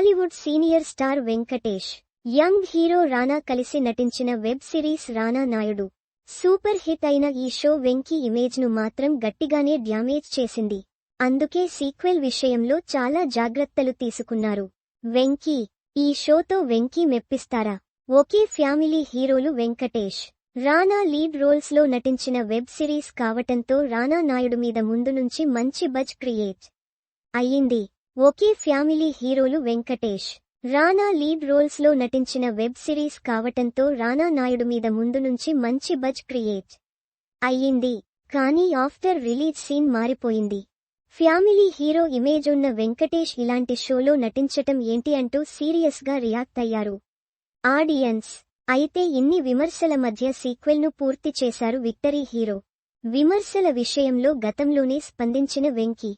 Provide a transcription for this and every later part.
Tollywood senior star Venkatesh young hero Rana కలిసి నటించిన web series Rana Naidu. Super hit అయిన ఈ show Venky ఇమేజ్ను మాత్రం గట్టిగానే డ్యామేజ్ చేసింది. అందుకే సీక్వెల్ విషయంలో చాలా జాగ్రత్తలు తీసుకున్నారు. వెంకీ ఈ షోతో వెంకీ మెప్పిస్తారా? ఒకే ఫ్యామిలీ హీరోలు వెంకటేష్. రానా లీడ్ రోల్స్లో నటించిన వెబ్ సిరీస్ కావటంతో రానా నాయుడు మీద ముందు నుంచి మంచి బజ్ క్రియేట్ అయ్యింది. ఒకే ఫ్యామిలీ హీరోలు వెంకటేష్. రానా లీడ్ రోల్స్లో నటించిన వెబ్ సిరీస్ కావటంతో రానా నాయుడు మీద ముందు నుంచి మంచి బజ్ క్రియేట్ అయ్యింది. కానీ ఆఫ్టర్ రిలీజ్ సీన్ మారిపోయింది. ఫ్యామిలీ హీరో ఇమేజ్ ఉన్న వెంకటేష్ ఇలాంటి షోలో నటించటం ఏంటి అంటూ సీరియస్గా రియాక్ట్ అయ్యారు. ఆడియన్స్. అయితే ఇన్ని విమర్శల మధ్య సీక్వెల్ను పూర్తి చేశారు విక్టరీ హీరో. విమర్శల విషయంలో గతంలోనే స్పందించిన వెంకీ.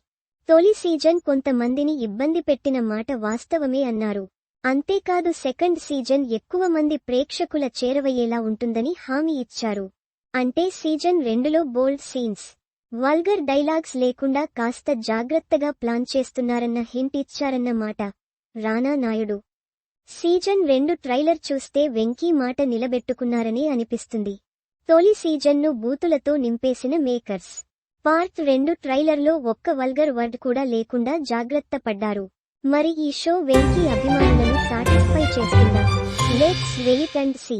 తొలి సీజన్ కొంతమందిని ఇబ్బంది పెట్టిన మాట వాస్తవమే అన్నారు. అంతేకాదు సెకండ్ సీజన్ ఎక్కువ మంది ప్రేక్షకుల చేరవయ్యేలా ఉంటుందని హామీ ఇచ్చారు. అంటే సీజన్ రెండులో బోల్డ్ సీన్స్. వల్గర్ డైలాగ్స్ లేకుండా కాస్త జాగ్రత్తగా ప్లాన్ చేస్తున్నారన్న హింట్ ఇచ్చారన్న మాట. రానా నాయుడు. సీజన్ రెండు ట్రైలర్ చూస్తే వెంకీ మాట నిలబెట్టుకున్నారని అనిపిస్తుంది. తొలి సీజన్ను బూతులతో నింపేసిన మేకర్స్. పార్ట్ రెండు ట్రైలర్లో ఒక్క వల్గర్ వర్డ్ కూడా లేకుండా జాగ్రత్త పడ్డారు. మరి ఈ షో వెంకీ అభిమానులను సాటిస్ఫై చేస్తుందా లెట్స్ వెయిట్ అండ్ సీ.